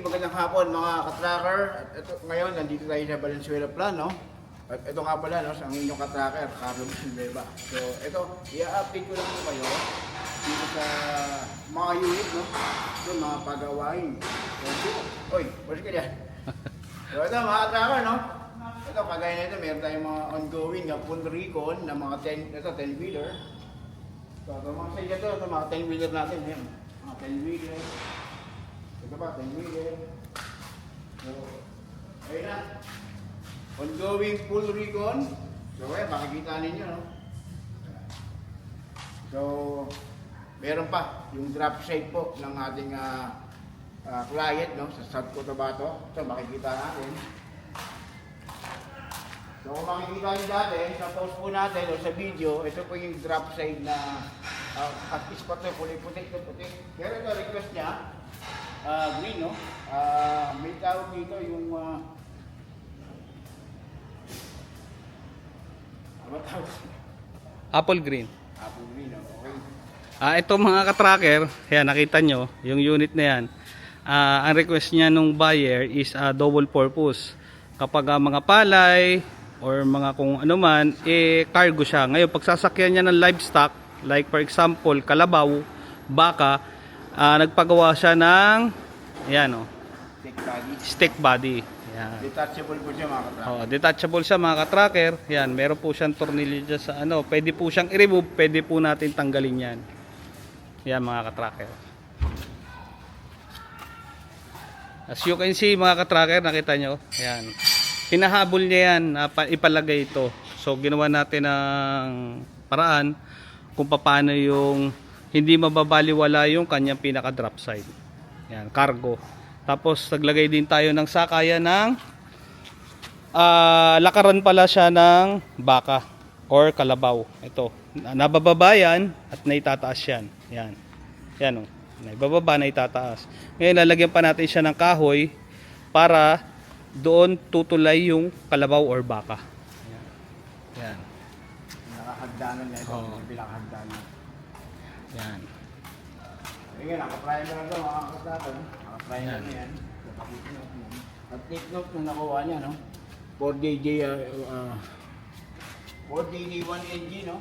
magandang hapon mga katracker. At ito, ngayon, nandito tayo sa Valenzuela Plan, no? At ito nga pala, no, sa inyong katracker, Carlos Silva. So, ito, i-update ko lang po kayo dito sa mga unit, no? Ito, mga pagawain. So, oy, pwede ka dyan. So, ito, mga katracker, no? Ito, kagaya na ito, meron tayong mga ongoing na full recon na mga 10, ito, 10-wheeler. So, ito, mga sa ito, ito, mga 10-wheeler natin, yan. Mga 10-wheeler. Ito pa, 10-wheeler. So, ayun na. Ongoing full recon. So, ayan, makikita ninyo, no? So, meron pa yung drop side po ng ating ah, ah, client, no? Sa Sad Cotabato. So, makikita natin. So kung makikita niyo dati, sa post po natin o sa video, ito po yung drop side na uh, at least pa ito, kulay puti ito puti. Pero ito request niya, ah, green no? Ah, may tawag dito yung uh, ano tawag? Apple Green. Apple green, okay. Ah, ito mga ka-tracker, yan nakita nyo, yung unit na yan. Ah, ang request niya nung buyer is a double purpose. Kapag ah, mga palay or mga kung ano man, eh cargo siya. Ngayon, pag sasakyan niya ng livestock, like for example, kalabaw, baka, ah, nagpagawa siya ng, yan oh, Thick body. stick body. Yan. Detachable po siya mga katrack. Oh, detachable siya mga ka-tracker. Yan, meron po siyang tornilyo dyan sa ano. Pwede po siyang i-remove, pwede po natin tanggalin yan. Yan mga ka-tracker. As you can see mga ka-tracker, nakita nyo. Yan. Hinahabol niya yan, ipalagay ito. So ginawa natin ng paraan kung paano yung hindi mababaliwala yung kanyang pinaka-drop side. Yan, cargo. Tapos naglagay din tayo ng sakaya ng Ah, lakaran pala siya ng baka or kalabaw. Ito, nabababa yan at naitataas yan. Yan. Yan o. Naibababa, naitataas. Ngayon, lalagyan pa natin siya ng kahoy para doon tutulay yung kalabaw or baka. Yan. Yan. Nakahagdanan niya ito. Oo. Bilang hagdanan. Yan. Ayun, naka-primer na ito mga katracker. Naka-primer Yan. na yan. Kapakita nyo. At take note nung nakuha niya, no? 4JJ, uh, uh, 4JJ 1NG, no?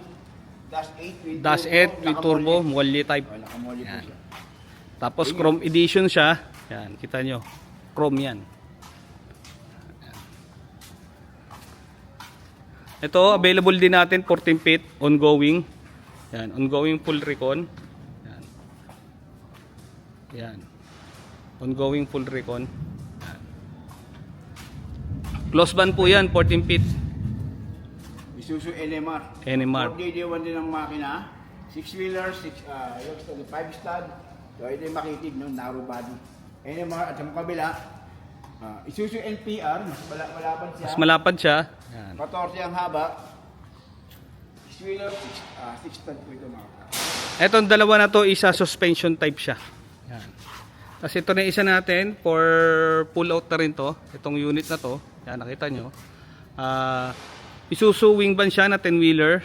Dash 8 with Dash 8 with turbo, molly type. Oh, nakamolly po Yan. siya. Tapos chrome edition siya. Yan, kita nyo. Chrome yan. Ito, available din natin 14 feet, ongoing. Yan, ongoing full recon. Yan. Yan. Ongoing full recon. Yan. Close band po yan, 14 feet. Isuzu NMR. NMR. 4JJ 1 din ang makina. 6-wheeler, 6, uh, yung 5 stud. So, ito yung makitig, no? Narrow body. NMR at sa kabila, uh, Isuzu NPR, mas malapad siya. Mas malapad siya. Yan. 14 ang haba. 6-wheeler, 6 uh, six stud po ito mga kapatid. Etong dalawa na to isa suspension type siya. Yan. Tapos ito na isa natin for pull out na rin to. Itong unit na to. Yan nakita nyo. Ah, Isuzu wing van siya na 10 wheeler.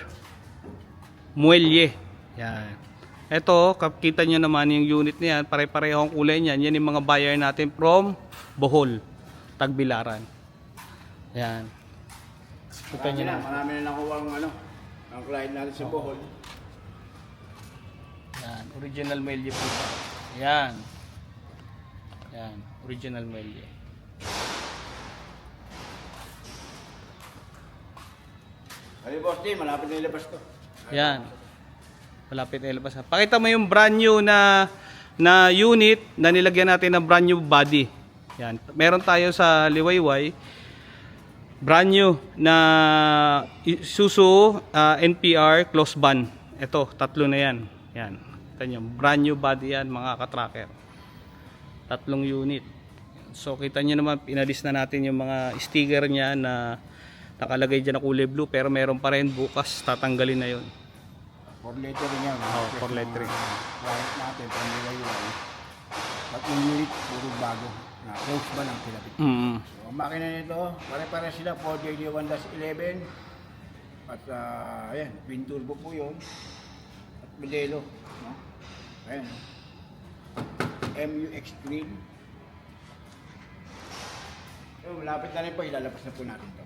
Muelle. Yan. Ito, kita nyo naman yung unit na yan. Pare-pareho ang kulay niyan. Yan yung mga buyer natin from Bohol. Tagbilaran. Yan. Kita Marami nyo na, na. marami na nakuha ang ano, ang client natin sa Bohol. Yan, original Melye po siya. Yan. Yan, original Melye. Ay, boss din, malapit na ilabas to. Yan. Malapit na ilabas. Pakita mo yung brand new na na unit na nilagyan natin ng brand new body. Yan. Meron tayo sa Liwayway brand new na Isuzu ah, NPR close ban. Ito, tatlo na yan. Yan. Nyo, brand new body yan mga katracker. Tatlong unit. So kita nyo naman, pinalis na natin yung mga sticker niya na nakalagay dyan na kulay blue pero meron pa rin bukas tatanggalin na yun. For lettering yan. Oo, for lettering. Client natin, pang-liwayway. Tatlong unit, puro bago. Na close ba ng pilapit. Mm. So, ang makina nito, pare-pare sila, 4JJ1-11. At, ah, ayan, twin turbo po yun. At modelo. No? Ayan. MUX Green. malapit na rin po, ilalabas na po natin to.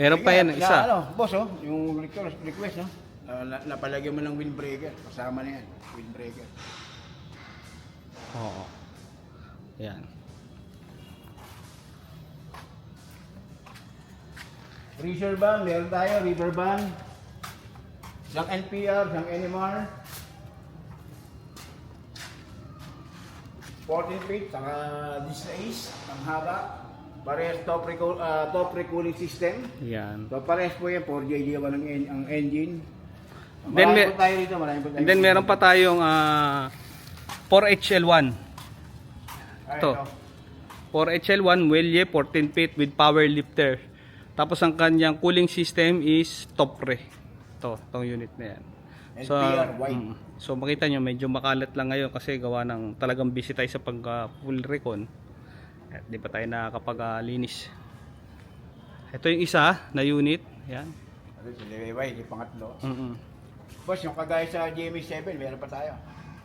Meron pa yan, na- isa. ano, boss, oh, yung request, request no? Uh, na, napalagyan mo ng windbreaker. Kasama na yan, windbreaker. Oo. Yan. Reaser band, meron tayo, river band. Isang NPR, isang NMR. 14 feet, saka this is, ang haba. Parehas top, reco- ah, top recooling system. Yan. So parehas po yan, 4JD1 ang, en- ang engine. Then Marami may- po tayo dito, marami po tayo. And then meron pa tayong ah, 4HL1. Ito. 4HL1 Welye 14 feet with power lifter. Tapos ang kanyang cooling system is Topre. Ito, itong unit na yan. So, mm, so makita nyo medyo makalat lang ngayon kasi gawa ng talagang busy tayo sa pag ah, full recon. At di pa tayo nakakapag-linis. Ito yung isa na unit. Yan. Ano, Lewy, yung pangatlo. Mm-mm. Boss, yung kagaya sa GMA7, meron pa tayo.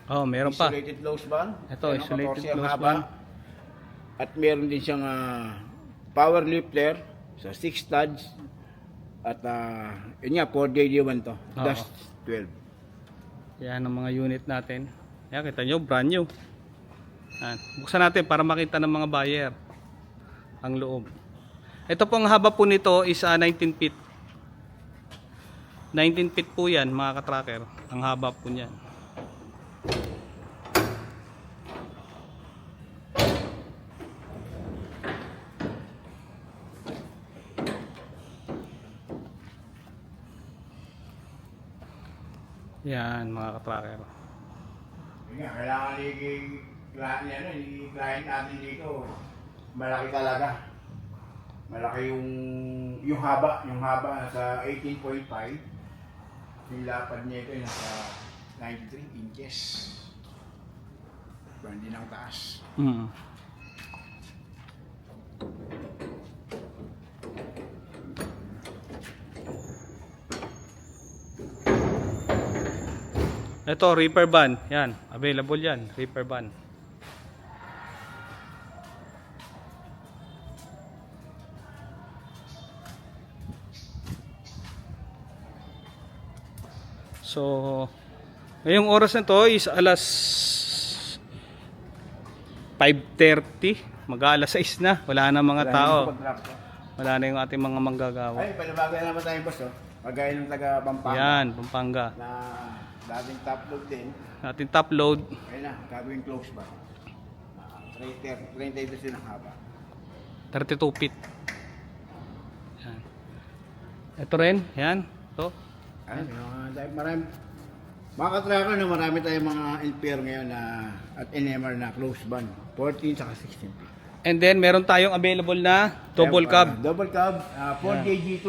Oh, meron pa. Isolated close band. Ito, Meron isolated 14 ang close haba. band. At meron din siyang ah, power lifter sa 6 studs. At uh, yun nga, 4JD1 to. Oo. Dust 12. Yan ang mga unit natin. Yan, kita nyo, brand new. Yan. Buksan natin para makita ng mga buyer ang loob. Ito pong haba po nito is ah, 19 feet. 19 feet po yan mga katracker. Ang haba po niyan. Yan mga katracker. Nga, kailangan ni client, ano, ni client natin dito, malaki talaga. Malaki yung yung haba, yung haba nasa 18.5. Yung lapad niya ito nasa 93 inches. Hindi ng taas. Mm. Ito, Reaper Ban. Yan, available yan. Reaper Ban. So, ngayong oras na to is alas 5.30. Mag-aalas 6 na. Wala na mga tao. Wala na yung ating mga manggagawa. Ay, panabago na naman tayo boss, oh. Kagaya ng taga Pampanga. Yan, Pampanga. Na dating top load din. Ating top load. Ayun na, gagawin close ba? Uh, 30, 32 din ang haba. 32 feet. Yan. Ito rin. Yan. Ito. Ay, mga dahil marami. Mga katracker na marami tayong mga NPR ngayon na at NMR na close band. 14 saka 16 feet. And then, meron tayong available na double cab. ah, double cab. Uh, 4JG2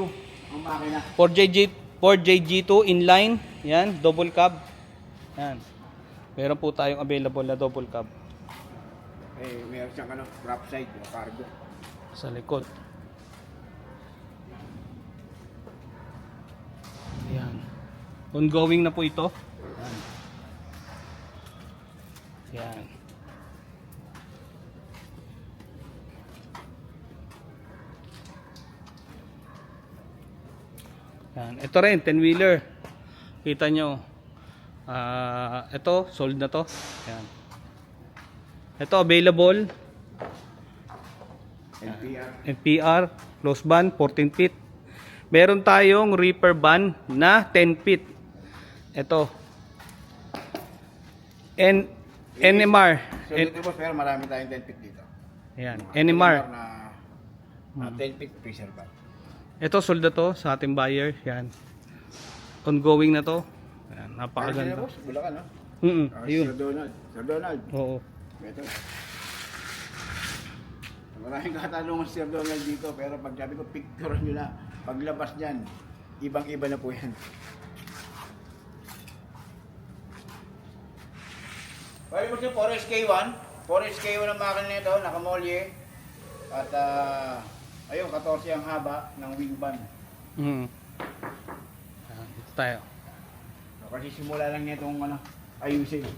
ang makina. 4JG, 4JG2 inline. Yan. Double cab. Yan. Meron po tayong available na double cab Eh, meron siyang ano, prop side, o cargo. sa likod. Yan. Ongoing na po ito. Yan. Yan. Yan. Ito rin, 10-wheeler. Kita nyo. Ah, ito, sold na to. Yan. Ito, available. NPR. NPR, close band, 14 feet. Meron tayong reaper band na 10 feet. Ito. N NMR. So, N boss, pero marami tayong 10 feet dito. Yan, NMR. na, na 10 feet freezer band. Ito sold na to sa ating buyer. Yan. Ongoing na to. Yan, sila napakaganda. boss? Bulacan, no? Mm Ah, ayun. Sir Donald. Sir Donald. Oo. Ito. Maraming katanungan si Sir Donald dito, pero pag sabi ko, picture nyo na. Paglabas niyan, ibang-iba na po yan. Pwede mo siya 4SK1. 4SK1 ang makina nito, nakamolye. At ah, ayun, 14 ang haba ng wing band. Mm tayo. Kasi simula lang nitong ano, ayusin.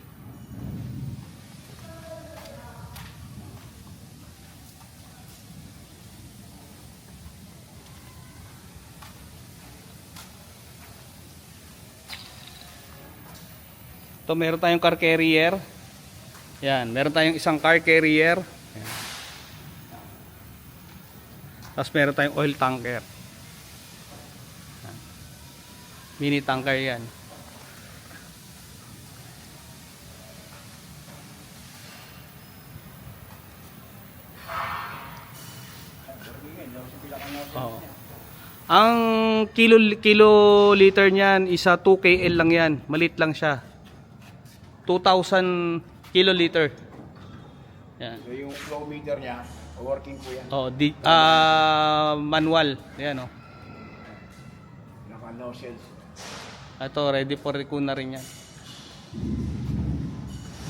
Ito meron tayong car carrier. Yan, meron tayong isang car carrier. Yan. Tapos meron tayong oil tanker. Mini tanker yan. Oo. Ang kilo kilo liter niyan isa 2 KL lang yan. Malit lang siya. 2,000 kiloliter. Yan. So yung flow meter niya, working po yan. Oh, di ah manual. Yan oh. Naka no cells. Ito ready for recon na rin yan.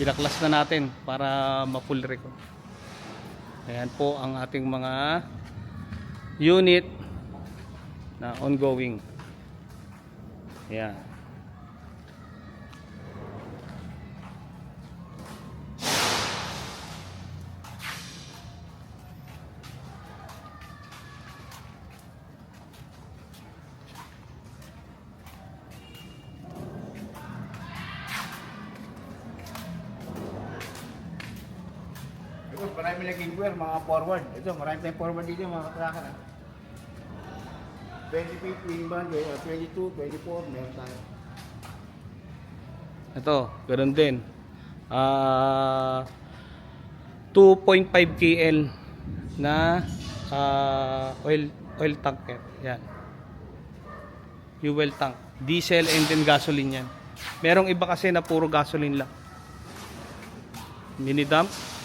Binaklas na natin para ma-full recon. Ayan po ang ating mga unit na ongoing. Ayan. Ito, marami naging gear, mga forward. Ito, marami tayong forward dito, mga ah. 20 feet wing band, eh, 22, 24, meron tayo. Ito, ganoon din. Ah 2.5 KL na ah, oil oil tanker. Yan. Fuel tank. Diesel and then gasoline yan. Merong iba kasi na puro gasoline lang. Mini dump.